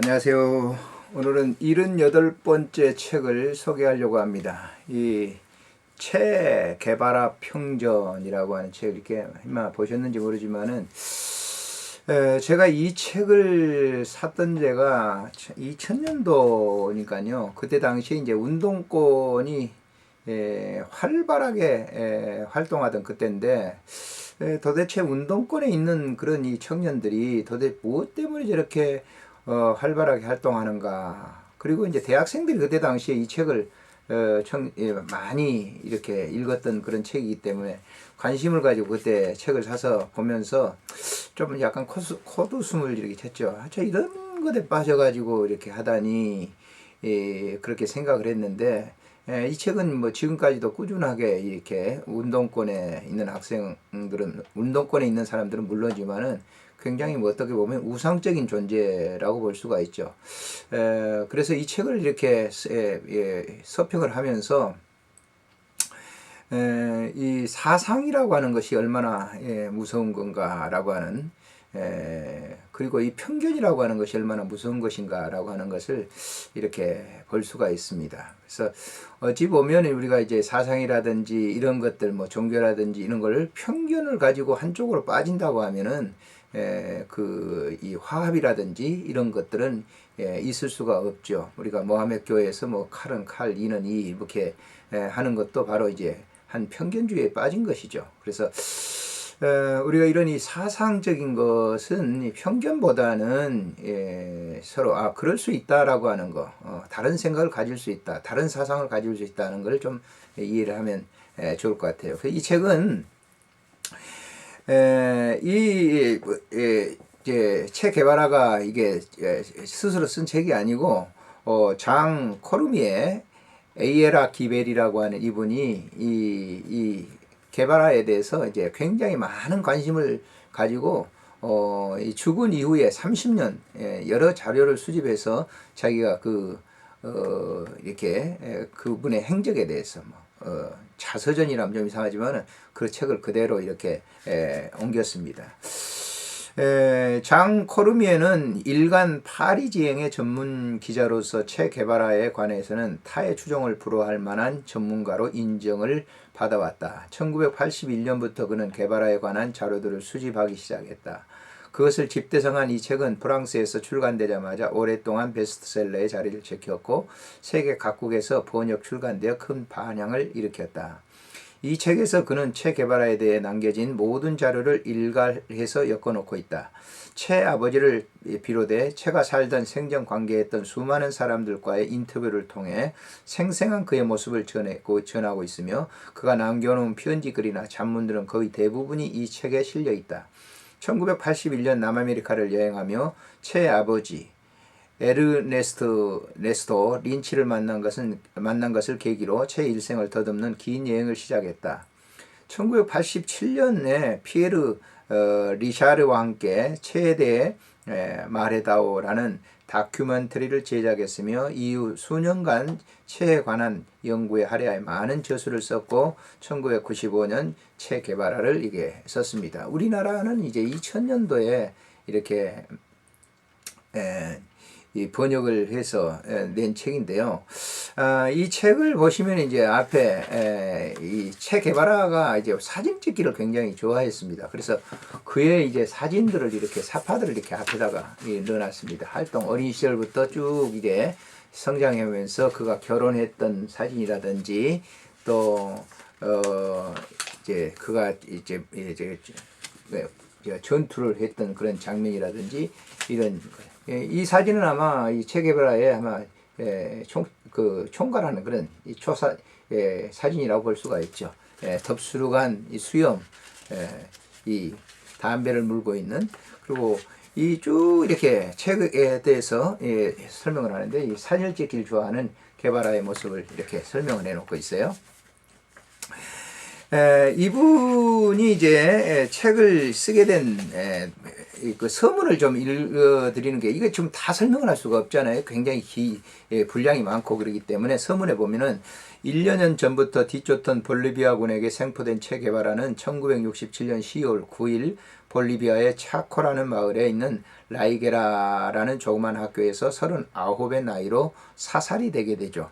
안녕하세요. 오늘은 78번째 책을 소개하려고 합니다. 이 체개발화 평전이라고 하는 책 이렇게 아마 보셨는지 모르지만은 에, 제가 이 책을 샀던 제가 2000년도니까요. 그때 당시 이제 운동권이 에, 활발하게 에, 활동하던 그때인데 에, 도대체 운동권에 있는 그런 이 청년들이 도대체 무엇 때문에 저렇게 어, 활발하게 활동하는가. 그리고 이제 대학생들이 그때 당시에 이 책을 어, 청, 예, 많이 이렇게 읽었던 그런 책이기 때문에 관심을 가지고 그때 책을 사서 보면서 좀 약간 코스, 코웃음을 이렇게 쳤죠. 아, 저 이런 것에 빠져가지고 이렇게 하다니, 예, 그렇게 생각을 했는데, 예, 이 책은 뭐 지금까지도 꾸준하게 이렇게 운동권에 있는 학생들은, 운동권에 있는 사람들은 물론이지만은 굉장히 뭐 어떻게 보면 우상적인 존재라고 볼 수가 있죠. 에, 그래서 이 책을 이렇게 에, 예, 서평을 하면서 에, 이 사상이라고 하는 것이 얼마나 예, 무서운 건가라고 하는 에, 그리고 이 편견이라고 하는 것이 얼마나 무서운 것인가라고 하는 것을 이렇게 볼 수가 있습니다. 그래서 어찌 보면 우리가 이제 사상이라든지 이런 것들 뭐 종교라든지 이런 걸 편견을 가지고 한쪽으로 빠진다고 하면은 그 이 화합이라든지 이런 것들은 예, 있을 수가 없죠. 우리가 모하메 교회에서 뭐 칼은 칼, 이는 이 이렇게 하는 것도 바로 이제 한 편견주의에 빠진 것이죠. 그래서 우리가 이런 이 사상적인 것은 편견보다는 예, 서로 아 그럴 수 있다라고 하는 거, 어, 다른 생각을 가질 수 있다, 다른 사상을 가질 수 있다는 걸 좀 이해를 하면 좋을 것 같아요. 이 책은 에, 이, 에, 이제, 체 개발화가 이게 스스로 쓴 책이 아니고, 어, 장 코르미의 에이에라 기벨이라고 하는 이분이 이, 이 개발화에 대해서 이제 굉장히 많은 관심을 가지고, 어, 이 죽은 이후에 30년, 예, 여러 자료를 수집해서 자기가 그, 어, 이렇게 그분의 행적에 대해서 뭐, 어, 자서전이라면 좀 이상하지만은 그 책을 그대로 이렇게 에, 옮겼습니다. 에, 장 코르미에는 일간 파리 지행의 전문 기자로서 책 개발화에 관해서는 타의 추종을 불허할 만한 전문가로 인정을 받아왔다. 1981년부터 그는 개발화에 관한 자료들을 수집하기 시작했다. 그것을 집대성한 이 책은 프랑스에서 출간되자마자 오랫동안 베스트셀러의 자리를 지켰고 세계 각국에서 번역 출간되어 큰 반향을 일으켰다. 이 책에서 그는 체 개발화에 대해 남겨진 모든 자료를 일갈해서 엮어놓고 있다. 채 아버지를 비롯해 채가 살던 생전 관계했던 수많은 사람들과의 인터뷰를 통해 생생한 그의 모습을 전했고 전하고 있으며 그가 남겨놓은 편지글이나 잡문들은 거의 대부분이 이 책에 실려 있다. 1981년 남아메리카를 여행하며 채 아버지 에르네스트 네스토 린치를 만난 것은 만난 것을 계기로 채 일생을 더듬는 긴 여행을 시작했다. 1987년에 피에르 어, 리샤르와 함께 에, 말해다오라는 다큐멘터리를 제작했으며 이후 수년간 채에 관한 연구에 할애하여 많은 저술을 썼고 1995년 채 개발화를 이게 썼습니다. 우리나라는 이제 2000년도에 이렇게 에, 이 번역을 해서 낸 책인데요. 아, 이 책을 보시면 이제 앞에 이책 개발화가 이제 사진 찍기를 굉장히 좋아했습니다. 그래서 그의 이제 사진들을 이렇게 사파들을 이렇게 앞에다가 넣어놨습니다. 활동 어린 시절부터 쭉 이제 성장하면서 그가 결혼했던 사진이라든지 또 어, 이제 그가 이제 이제 전투를 했던 그런 장면이라든지 이런 예, 이 사진은 아마 이 체계별화에 아마 예, 총, 그 총괄하는 그런 이 초사 예, 사진이라고 볼 수가 있죠. 예, 덥수룩한 이 수염, 예, 이 담배를 물고 있는 그리고 이 쭉 이렇게 책에 대해서 예, 설명을 하는데 이 사진을 찍기를 좋아하는 개발화의 모습을 이렇게 설명을 해놓고 있어요. 에, 이분이 이제 책을 쓰게 된 에, 그 서문을 좀 읽어드리는 게 이게 좀다 설명을 할 수가 없잖아요. 굉장히 기, 예, 분량이 많고 그러기 때문에 서문에 보면은 1년 전부터 뒤쫓던 볼리비아군에게 생포된 체 개발하는 1967년 10월 9일 볼리비아의 차코라는 마을에 있는 라이게라라는 조그만 학교에서 39의 나이로 사살이 되게 되죠.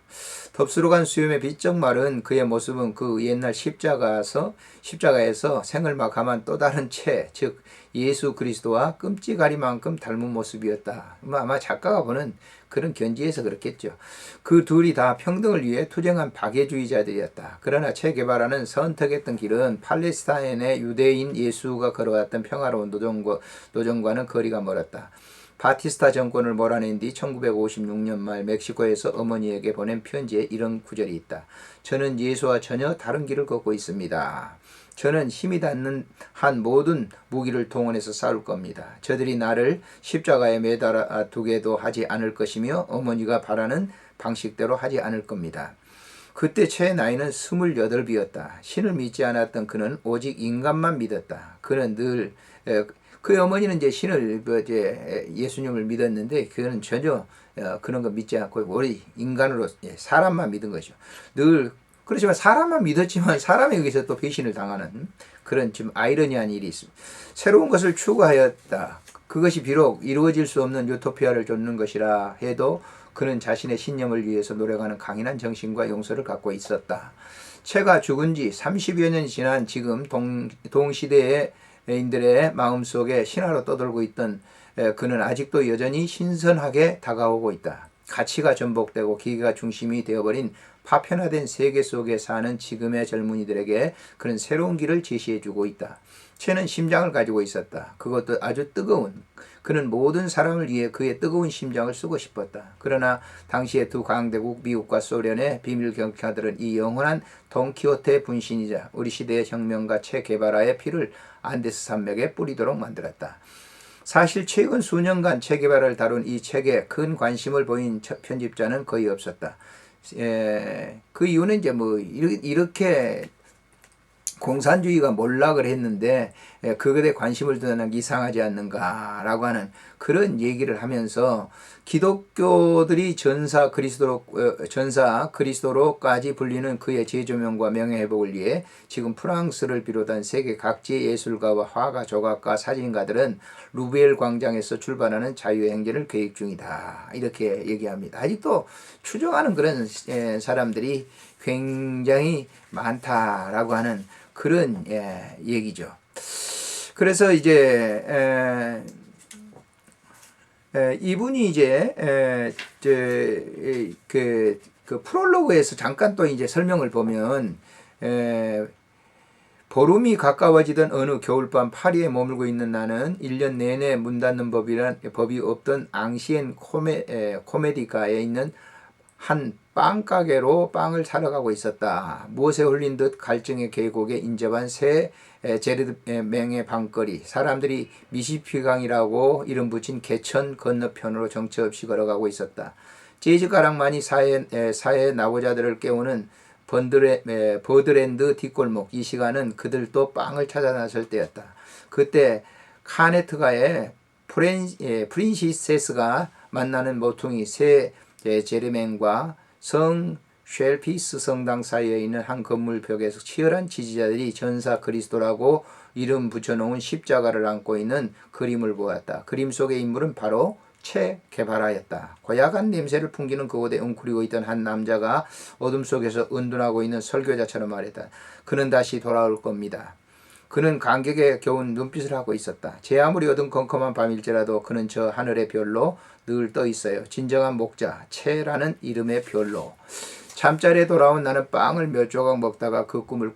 덥수로 간 수염의 비쩍 마른 그의 모습은 그 옛날 십자가에서 십자가에서 생을 마감한 또 다른 채, 즉 예수 그리스도와 끔찍하리만큼 닮은 모습이었다. 뭐 아마 작가가 보는 그런 견지에서 그렇겠죠. 그 둘이 다 평등을 위해 투쟁한 박애주의자들이었다. 그러나 체 게바라는 선택했던 길은 팔레스타인의 유대인 예수가 걸어왔던 평화로운 노정과, 노정과는 거리가 멀었다. 바티스타 정권을 몰아낸 뒤 1956년 말 멕시코에서 어머니에게 보낸 편지에 이런 구절이 있다. 저는 예수와 전혀 다른 길을 걷고 있습니다. 저는 힘이 닿는 한 모든 무기를 동원해서 싸울 겁니다. 저들이 나를 십자가에 매달아 두게도 하지 않을 것이며 어머니가 바라는 방식대로 하지 않을 겁니다. 그때 최 나이는 스물여덟이었다. 신을 믿지 않았던 그는 오직 인간만 믿었다. 그는 늘그 어머니는 이제 신을 뭐 이제 예수님을 믿었는데 그는 전혀 어, 그런 거 믿지 않고 우리 인간으로 예, 사람만 믿은 거죠. 늘 그렇지만 사람만 믿었지만 사람에 의해서 또 배신을 당하는 그런 좀 아이러니한 일이 있습니다. 새로운 것을 추구하였다. 그것이 비록 이루어질 수 없는 유토피아를 쫓는 것이라 해도 그는 자신의 신념을 위해서 노력하는 강인한 정신과 용서를 갖고 있었다. 채가 죽은 지 30여 년이 지난 지금 동, 동시대인들의 마음속에 신화로 떠돌고 있던 그는 아직도 여전히 신선하게 다가오고 있다. 가치가 전복되고 기계가 중심이 되어버린 파편화된 세계 속에 사는 지금의 젊은이들에게 그런 새로운 길을 제시해주고 있다. 채는 심장을 가지고 있었다. 그것도 아주 뜨거운. 그는 모든 사람을 위해 그의 뜨거운 심장을 쓰고 싶었다. 그러나 당시의 두 강대국 미국과 소련의 비밀 경찰들은 이 영원한 돈키호테 분신이자 우리 시대의 혁명가 체 게바라의 피를 안데스 산맥에 뿌리도록 만들었다. 사실 최근 수년간 체계발을 다룬 이 책에 큰 관심을 보인 편집자는 거의 없었다. 예, 그 이유는 이제 뭐 이렇게 공산주의가 몰락을 했는데 예, 그것에 관심을 두는 게 이상하지 않는가라고 하는 그런 얘기를 하면서 기독교들이 전사 그리스도로 어, 전사 그리스도로까지 불리는 그의 재조명과 명예 회복을 위해 지금 프랑스를 비롯한 세계 각지의 예술가와 화가 조각가 사진가들은 루벨 광장에서 출발하는 자유 행진을 계획 중이다 이렇게 얘기합니다. 아직도 추정하는 그런 예, 사람들이 굉장히 많다라고 하는 그런 예, 얘기죠. 그래서 이제 에, 에, 이분이 이제 에, 저, 그, 그 프롤로그에서 잠깐 또 이제 설명을 보면 에, 보름이 가까워지던 어느 겨울밤 파리에 머물고 있는 나는 1년 내내 문 닫는 법이란 법이 없던 앙시엔 코메, 에, 코메디가에 있는 한 빵가게로 빵을 사러 가고 있었다. 무엇에 홀린 듯 갈증의 계곡에 인접한 새 제르맹의 방거리 사람들이 미시피강이라고 이름 붙인 개천 건너편으로 정처 없이 걸어가고 있었다. 재즈 가락만이 사회, 사회 나고자들을 깨우는 번드레, 버드랜드 뒷골목 이 시간은 그들도 빵을 찾아 나설 때였다. 그때 카네트가의 프린시세스가 만나는 모퉁이 새 제르맹과 성 쉘피스 성당 사이에 있는 한 건물 벽에서 치열한 지지자들이 전사 그리스도라고 이름 붙여놓은 십자가를 안고 있는 그림을 보았다. 그림 속의 인물은 바로 채 개발하였다. 고약한 냄새를 풍기는 그곳에 웅크리고 있던 한 남자가 어둠 속에서 은둔하고 있는 설교자처럼 말했다. 그는 다시 돌아올 겁니다. 그는 감격에 겨운 눈빛을 하고 있었다. 제 아무리 어둠 컴컴한 밤일지라도 그는 저 하늘의 별로 늘 떠 있어요. 진정한 목자, 채라는 이름의 별로. 잠자리에 돌아온 나는 빵을 몇 조각 먹다가 그 꿈을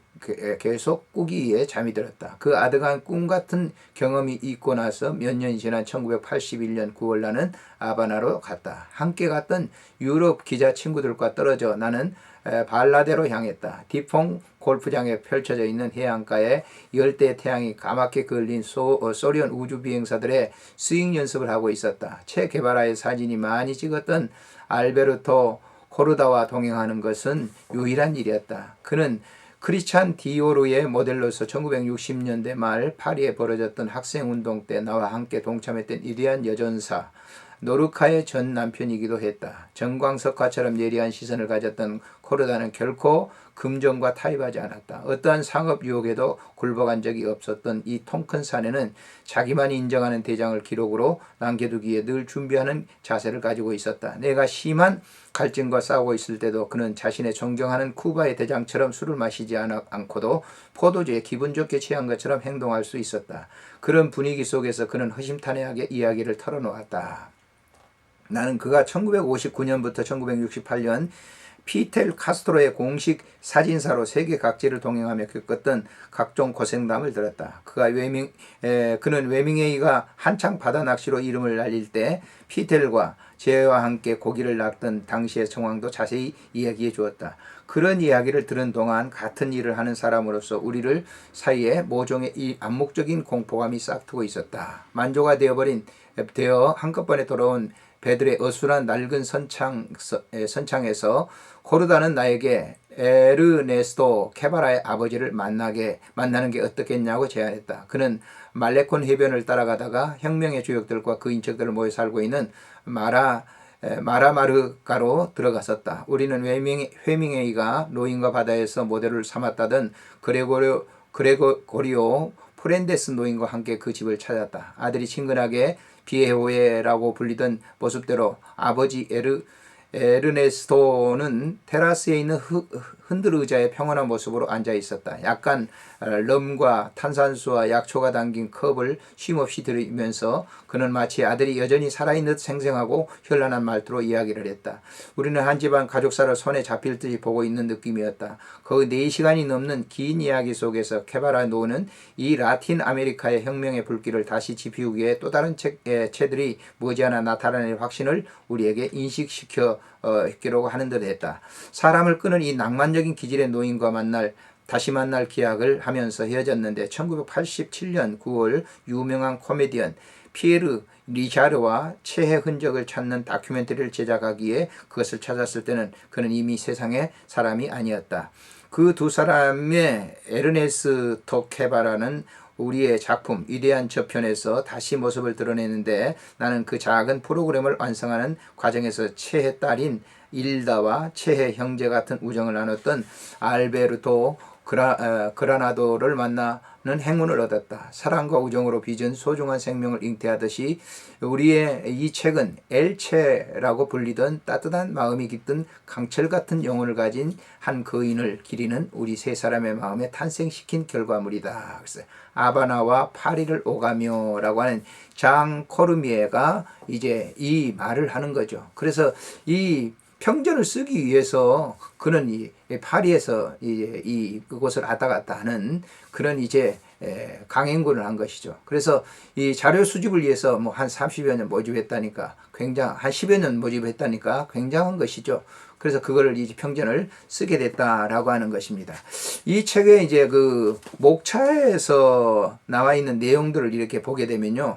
계속 꾸기 위해 잠이 들었다. 그 아득한 꿈 같은 경험이 있고 나서 몇 년이 지난 1981년 9월 나는 아바나로 갔다. 함께 갔던 유럽 기자 친구들과 떨어져 나는 발라데로 향했다. 디퐁 골프장에 펼쳐져 있는 해안가에 열대 태양이 까맣게 걸린 소, 어, 소련 우주 비행사들의 스윙 연습을 하고 있었다. 체 게바라의 사진이 많이 찍었던 알베르토 코르다와 동행하는 것은 유일한 일이었다. 그는 크리찬 디오르의 모델로서 1960년대 말 파리에 벌어졌던 학생운동 때 나와 함께 동참했던 위대한 여전사 노르카의 전 남편이기도 했다. 정광석화처럼 예리한 시선을 가졌던 코르다는 결코 금전과 타협하지 않았다. 어떠한 상업 유혹에도 굴복한 적이 없었던 이 통큰 사내는 자기만이 인정하는 대장을 기록으로 남겨두기에 늘 준비하는 자세를 가지고 있었다. 내가 심한 갈증과 싸우고 있을 때도 그는 자신의 존경하는 쿠바의 대장처럼 술을 마시지 않- 않고도 포도주에 기분 좋게 취한 것처럼 행동할 수 있었다. 그런 분위기 속에서 그는 허심탄회하게 이야기를 털어놓았다. 나는 그가 1959년부터 1968년 피텔 카스트로의 공식 사진사로 세계 각지를 동행하며 겪었던 각종 고생담을 들었다. 그가 외밍, 에, 그는 외밍웨이가 한창 바다 낚시로 이름을 날릴 때 피텔과 제와 함께 고기를 낚던 당시의 상황도 자세히 이야기해 주었다. 그런 이야기를 들은 동안 같은 일을 하는 사람으로서 우리를 사이에 모종의 이 암묵적인 공포감이 싹트고 있었다. 만조가 되어버린 되어 한꺼번에 돌아온 배들의 어수란 낡은 선창, 에, 선창에서 코르다는 나에게 에르네스토 케바라의 아버지를 만나게 만나는 게 어떻겠냐고 제안했다. 그는 말레콘 해변을 따라가다가 혁명의 주역들과 그 인척들을 모여 살고 있는 마라 에, 마라마르가로 들어갔었다. 우리는 회밍, 회밍웨이가 노인과 바다에서 모델을 삼았다던 그레고리오, 그레고리오 프렌데스 노인과 함께 그 집을 찾았다. 아들이 친근하게 비에호에라고 불리던 모습대로 아버지 에르 에르네스토는 테라스에 있는 흐- 흔들 의자에 평온한 모습으로 앉아 있었다. 약간 어, 럼과 탄산수와 약초가 담긴 컵을 쉼없이 들이면서 그는 마치 아들이 여전히 살아있는 듯 생생하고 현란한 말투로 이야기를 했다. 우리는 한 집안 가족사를 손에 잡힐 듯이 보고 있는 느낌이었다. 거의 4시간이 넘는 긴 이야기 속에서 케바라 노는 이 라틴 아메리카의 혁명의 불길을 다시 지피우기에 또 다른 책, 에, 채들이 머지않아 나타나는 확신을 우리에게 인식시켜 어, 기려고 하는 듯 했다. 사람을 끄는 이 낭만적인 기질의 노인과 만날 다시 만날 기약을 하면서 헤어졌는데 1987년 9월 유명한 코미디언 피에르 리샤르와 최해 흔적을 찾는 다큐멘터리를 제작하기에 그것을 찾았을 때는 그는 이미 세상의 사람이 아니었다. 그 두 사람의 에르네스 토케바라는 우리의 작품 위대한 저편에서 다시 모습을 드러내는데 나는 그 작은 프로그램을 완성하는 과정에서 최애 딸인 일다와 최애 형제 같은 우정을 나눴던 알베르토 그라, 어, 그라나도를 만나는 행운을 얻었다. 사랑과 우정으로 빚은 소중한 생명을 잉태하듯이 우리의 이 책은 엘체라고 불리던 따뜻한 마음이 깃든 강철 같은 영혼을 가진 한 거인을 기리는 우리 세 사람의 마음에 탄생시킨 결과물이다. 그래서 아바나와 파리를 오가며라고 하는 장 코르미에가 이제 이 말을 하는 거죠. 그래서 이 평전을 쓰기 위해서 그는 이 파리에서 이제 이 그곳을 왔다 갔다 하는 그런 이제 에, 강행군을 한 것이죠. 그래서 이 자료 수집을 위해서 뭐 한 30여 년 모집했다니까 굉장 한 10여 년 모집했다니까 굉장한 것이죠. 그래서 그거를 이제 평전을 쓰게 됐다라고 하는 것입니다. 이 책에 이제 그 목차에서 나와 있는 내용들을 이렇게 보게 되면요.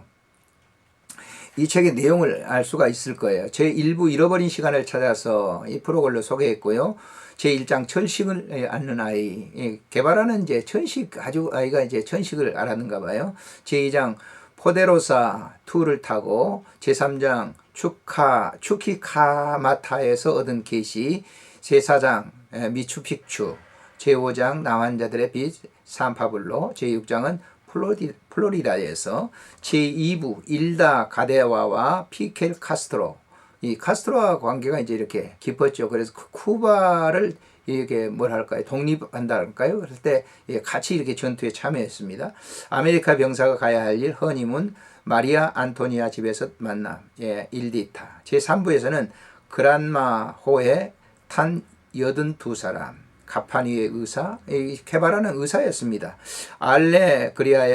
이 책의 내용을 알 수가 있을 거예요. 제 일부 잃어버린 시간을 찾아서 이 프로그램을 소개했고요. 제 1장 천식을 않는 아이. 예, 개발하는 이제 천식, 아주 아이가 이제 천식을 알았는가 봐요. 제 2장 포데로사 2를 타고 제 3장 추카, 추키카마타에서 얻은 계시, 제 4장 미추픽추, 제 5장 나환자들의 빛, 산파블로, 제 6장은 플로리, 플로리다에서 제2부 일다 가데와와 피켈 카스트로 이 카스트로와 관계가 이제 이렇게 깊었죠. 그래서 그 쿠바를 이렇게 뭐랄까요 독립한다 할까요? 그럴 때 예, 같이 이렇게 전투에 참여했습니다. 아메리카 병사가 가야 할 일 허니문 마리아 안토니아 집에서 만남 예, 일디타 제 3부에서는 그란마호에 탄 여든 두 사람 가파니의 의사, 이 개발하는 의사였습니다. 알레 그리아,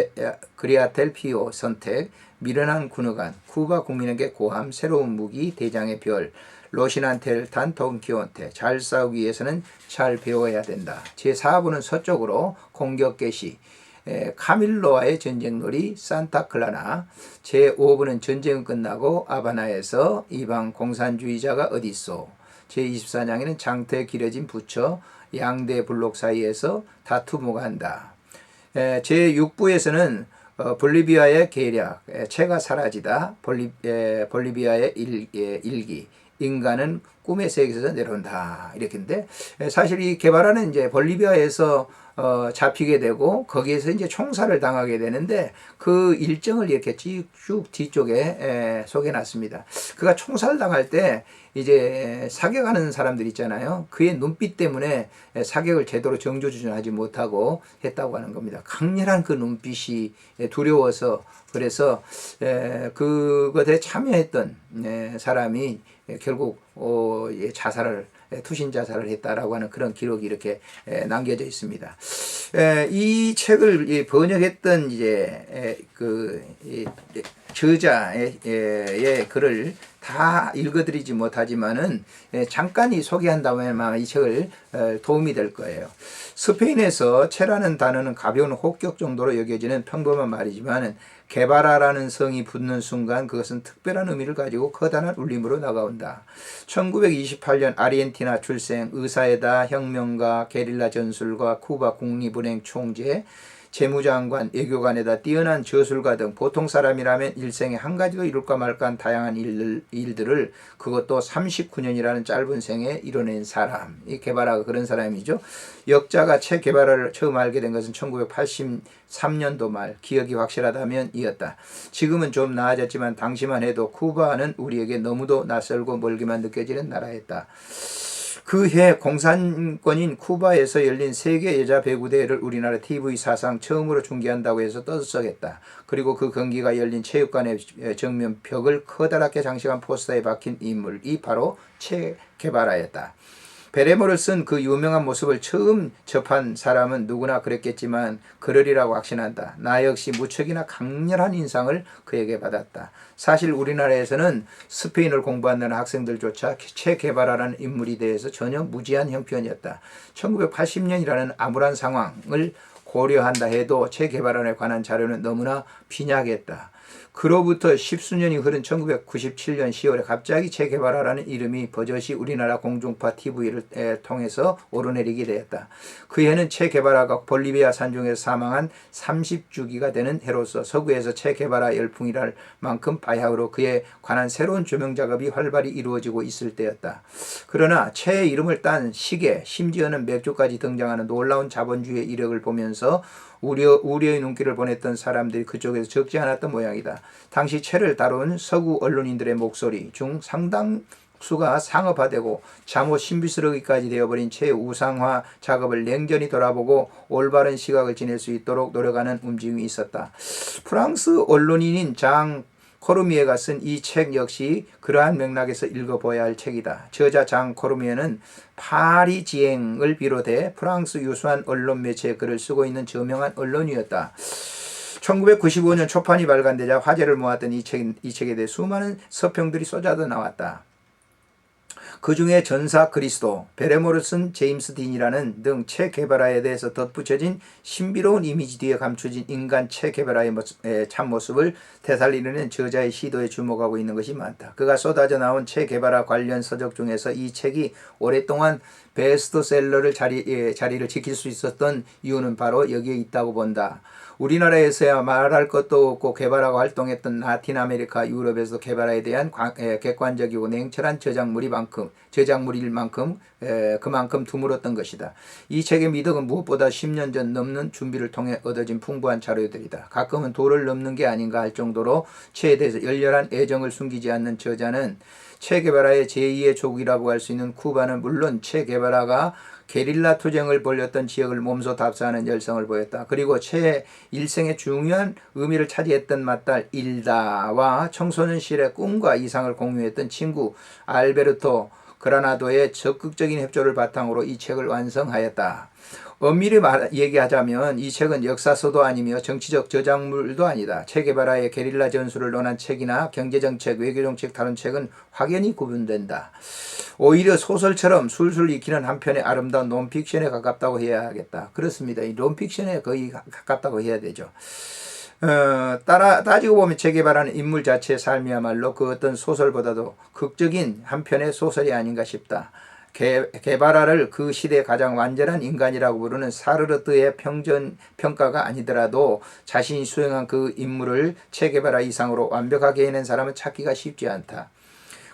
그리아델피오 선택, 미련한 군의관, 쿠바 국민에게 고함, 새로운 무기, 대장의 별, 로시난테를 탄 돈키호테, 잘 싸우기 위해서는 잘 배워야 된다. 제4부는 서쪽으로 공격 개시, 에, 카밀로와의 전쟁놀이 산타클라나 제5부는 전쟁은 끝나고 아바나에서 이방 공산주의자가 어딨소 제24장에는 장터에 길어진 부처 양대 블록 사이에서 다투모가 한다. 에, 제6부에서는 어, 볼리비아의 계략, 에, 채가 사라지다, 볼리, 에, 볼리비아의 일, 에, 일기, 인간은 꿈의 세계에서 내려온다 이렇게인데 사실 이 게바라는 이제 볼리비아에서 어, 잡히게 되고 거기에서 이제 총살을 당하게 되는데 그 일정을 이렇게 쭉, 쭉 뒤쪽에 에, 소개놨습니다. 그가 총살 당할 때 이제 사격하는 사람들 있잖아요. 그의 눈빛 때문에 사격을 제대로 정조준하지 못하고 했다고 하는 겁니다. 강렬한 그 눈빛이 두려워서 그래서 에, 그것에 참여했던 에, 사람이 결국 어, 예, 자살을 투신 자살을 했다라고 하는 그런 기록이 이렇게 남겨져 있습니다. 이 책을 번역했던 이제 그 저자의 글을 다 읽어드리지 못하지만은 잠깐 이 소개한다면 이 책을 어, 도움이 될 거예요. 스페인에서 채라는 단어는 가벼운 혹격 정도로 여겨지는 평범한 말이지만 개발하라는 성이 붙는 순간 그것은 특별한 의미를 가지고 커다란 울림으로 나가온다. 1928년 아르헨티나 출생 의사에다 혁명가 게릴라 전술가 쿠바 국립은행 총재 재무장관, 외교관에다 뛰어난 저술가 등 보통 사람이라면 일생에 한 가지도 이룰까 말까 한 다양한 일들, 일들을 그것도 39년이라는 짧은 생에 이뤄낸 사람. 이 개발하가 그런 사람이죠. 역자가 책 개발을 처음 알게 된 것은 1983년도 말 기억이 확실하다면 이었다. 지금은 좀 나아졌지만 당시만 해도 쿠바는 우리에게 너무도 낯설고 멀기만 느껴지는 나라였다. 그 해 공산권인 쿠바에서 열린 세계 여자 배구 대회를 우리나라 TV 사상 처음으로 중계한다고 해서 떠들썩했다. 그리고 그 경기가 열린 체육관의 정면 벽을 커다랗게 장식한 포스터에 박힌 인물이 바로 체 개발하였다. 베레모를 쓴 그 유명한 모습을 처음 접한 사람은 누구나 그랬겠지만 그러리라고 확신한다. 나 역시 무척이나 강렬한 인상을 그에게 받았다. 사실 우리나라에서는 스페인을 공부하는 학생들조차 체 개발하라는 인물에 대해서 전혀 무지한 형편이었다. 1980년이라는 암울한 상황을 고려한다 해도 체 개발안에 관한 자료는 너무나 빈약했다. 그로부터 십수년이 흐른 1997년 10월에 갑자기 재개발하라는 이름이 버젓이 우리나라 공중파 TV를 통해서 오르내리게 되었다. 그 해는 체개발화가 볼리비아 산중에서 사망한 30주기가 되는 해로서 서구에서 체개발화 열풍이랄 만큼 바야흐로 그에 관한 새로운 조명 작업이 활발히 이루어지고 있을 때였다. 그러나 체의 이름을 딴 시계, 심지어는 맥주까지 등장하는 놀라운 자본주의의 이력을 보면서 우려, 우려의 눈길을 보냈던 사람들이 그쪽에서 적지 않았던 모양이다. 당시 채를 다룬 서구 언론인들의 목소리 중 상당 수가 상업화되고 잠옷 신비스러기까지 되어버린 채 우상화 작업을 냉전히 돌아보고 올바른 시각을 지낼 수 있도록 노력하는 움직임이 있었다. 프랑스 언론인인 장 코르미에가 쓴 이 책 역시 그러한 맥락에서 읽어보아야 할 책이다. 저자 장 코르미에는 파리 지행을 비롯해 프랑스 유수한 언론 매체에 글을 쓰고 있는 저명한 언론이었다. 1995년 초판이 발간되자 화제를 모았던 이, 책, 이 책에 대해 수많은 서평들이 쏟아져 나왔다. 그 중에 전사 그리스도, 베레모를 쓴 제임스 딘이라는 등 체 개발화에 대해서 덧붙여진 신비로운 이미지 뒤에 감춰진 인간 체 개발화의 참모습을 되살리는 저자의 시도에 주목하고 있는 것이 많다. 그가 쏟아져 나온 체 개발화 관련 서적 중에서 이 책이 오랫동안 베스트셀러를 자리, 예, 자리를 지킬 수 있었던 이유는 바로 여기에 있다고 본다. 우리나라에서야 말할 것도 없고 개발하고 활동했던 라틴 아메리카, 유럽에서 개발에 대한 객관적이고 냉철한 저작물이 만큼 저작물일 만큼 그만큼 드물었던 것이다. 이 책의 미덕은 무엇보다 10년 전 넘는 준비를 통해 얻어진 풍부한 자료들이다. 가끔은 도를 넘는 게 아닌가 할 정도로 체에 대해서 열렬한 애정을 숨기지 않는 저자는 체개발라의 제2의 조국이라고 할 수 있는 쿠바는 물론 체개발라가 게릴라 투쟁을 벌였던 지역을 몸소 답사하는 열성을 보였다. 그리고 최 일생의 중요한 의미를 차지했던 맏딸 일다와 청소년 시절의 꿈과 이상을 공유했던 친구 알베르토 그라나도의 적극적인 협조를 바탕으로 이 책을 완성하였다. 엄밀히 말, 얘기하자면 이 책은 역사서도 아니며 정치적 저작물도 아니다. 체계바라의 게릴라 전술을 논한 책이나 경제정책, 외교정책 다룬 책은 확연히 구분된다. 오히려 소설처럼 술술 익히는 한편의 아름다운 논픽션에 가깝다고 해야 하겠다. 그렇습니다. 이 논픽션에 거의 가깝다고 해야 되죠. 어, 따라 따지고 보면 체계바라는 인물 자체의 삶이야말로 그 어떤 소설보다도 극적인 한편의 소설이 아닌가 싶다. 개, 개발화를 그 시대의 가장 완전한 인간이라고 부르는 사르르트의 평전 평가가 아니더라도 자신이 수행한 그 임무를 체계발화 이상으로 완벽하게 해낸 사람은 찾기가 쉽지 않다.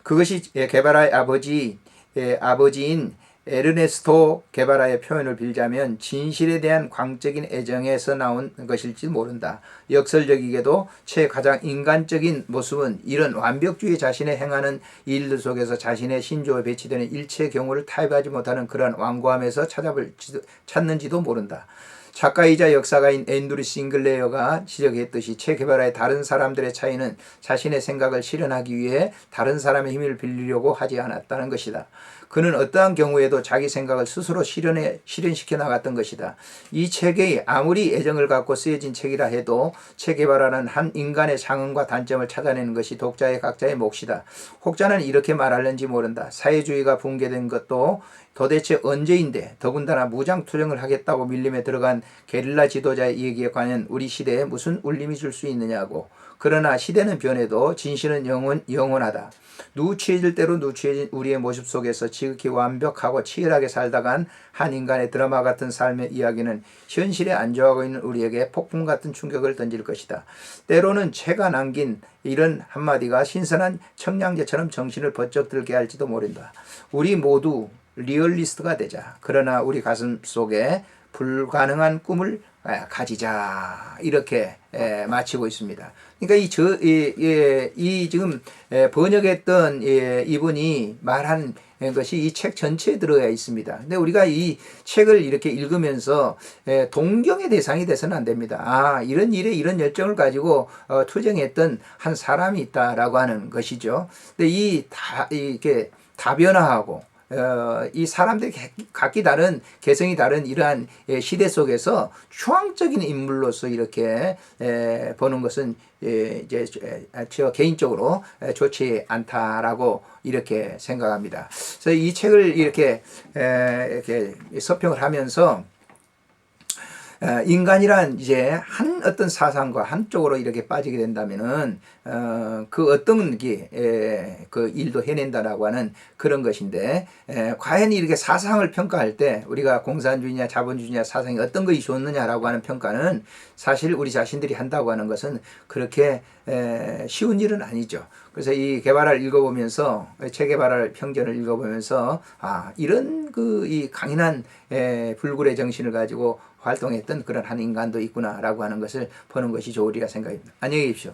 그것이 예, 게바라의 아버지 예, 아버지인 에르네스토 게바라의 표현을 빌자면 진실에 대한 광적인 애정에서 나온 것일지 모른다. 역설적이게도 체 가장 인간적인 모습은 이런 완벽주의 자신의 행하는 일들 속에서 자신의 신조에 배치되는 일체의 경우를 타협하지 못하는 그러한 완고함에서 찾아볼 찾는지도 모른다. 작가이자 역사가인 앤드루 싱글레어가 지적했듯이 체 게바라의 다른 사람들의 차이는 자신의 생각을 실현하기 위해 다른 사람의 힘을 빌리려고 하지 않았다는 것이다. 그는 어떠한 경우에도 자기 생각을 스스로 실현해 실현시켜 나갔던 것이다. 이 책이 아무리 애정을 갖고 쓰여진 책이라 해도 체 게바라는 한 인간의 장언과 단점을 찾아내는 것이 독자의 각자의 몫이다. 혹자는 이렇게 말하는지 모른다. 사회주의가 붕괴된 것도 도대체 언제인데 더군다나 무장 투쟁을 하겠다고 밀림에 들어간 게릴라 지도자의 얘기에 관한 우리 시대에 무슨 울림이 줄 수 있느냐고. 그러나 시대는 변해도 진실은 영원, 영원하다. 누추해질 대로 누추해진 우리의 모습 속에서 지극히 완벽하고 치열하게 살다간 한 인간의 드라마 같은 삶의 이야기는 현실에 안주하고 있는 우리에게 폭풍 같은 충격을 던질 것이다. 때로는 채가 남긴 이런 한마디가 신선한 청량제처럼 정신을 번쩍 들게 할지도 모른다. 우리 모두 리얼리스트가 되자. 그러나 우리 가슴 속에 불가능한 꿈을 아, 가지자 이렇게 에, 마치고 있습니다. 그러니까 이저이 이, 이 지금 에, 번역했던 예, 이분이 말한 것이 이 책 전체에 들어가 있습니다. 근데 우리가 이 책을 이렇게 읽으면서 에, 동경의 대상이 돼서는 안 됩니다. 아 이런 일에 이런 열정을 가지고 어, 투쟁했던 한 사람이 있다라고 하는 것이죠. 근데 이 다 이렇게 다변화하고 어, 이 사람들이 각기 다른 개성이 다른 이러한 예, 시대 속에서 추앙적인 인물로서 이렇게 에, 보는 것은 예, 이제 저 개인적으로 좋지 않다라고 이렇게 생각합니다. 그래서 이 책을 이렇게 에, 이렇게 서평을 하면서 어, 인간이란 이제 한 어떤 사상과 한쪽으로 이렇게 빠지게 된다면은 어, 그 어떤 게, 에, 그 일도 해낸다라고 하는 그런 것인데 에, 과연 이렇게 사상을 평가할 때 우리가 공산주의냐 자본주의냐 사상이 어떤 것이 좋느냐라고 하는 평가는 사실 우리 자신들이 한다고 하는 것은 그렇게 에, 쉬운 일은 아니죠. 그래서 이 개발을 읽어보면서 체개발을 평전을 읽어보면서 아 이런 그 이 강인한 에, 불굴의 정신을 가지고 활동했던 그런 한 인간도 있구나라고 하는 것을 보는 것이 좋으리라 생각입니다. 안녕히 계십시오.